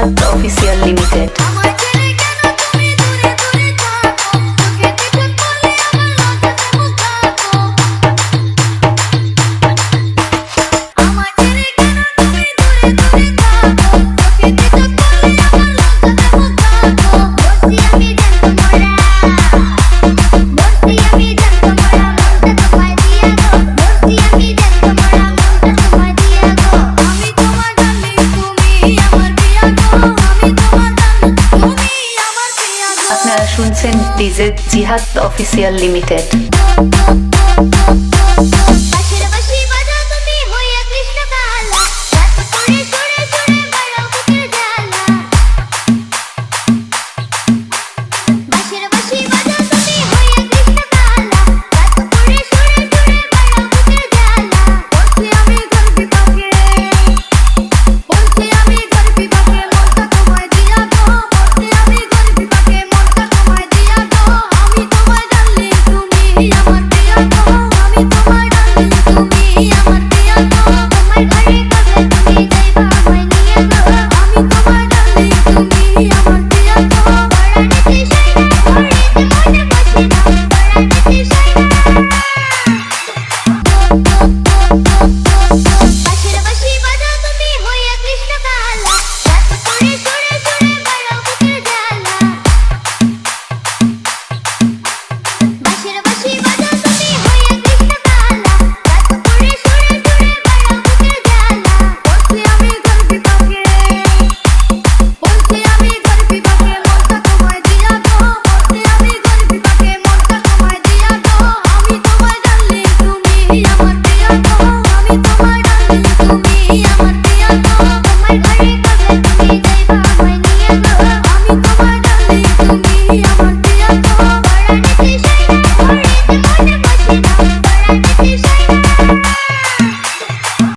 DJ Jihad DJ Jihad official limited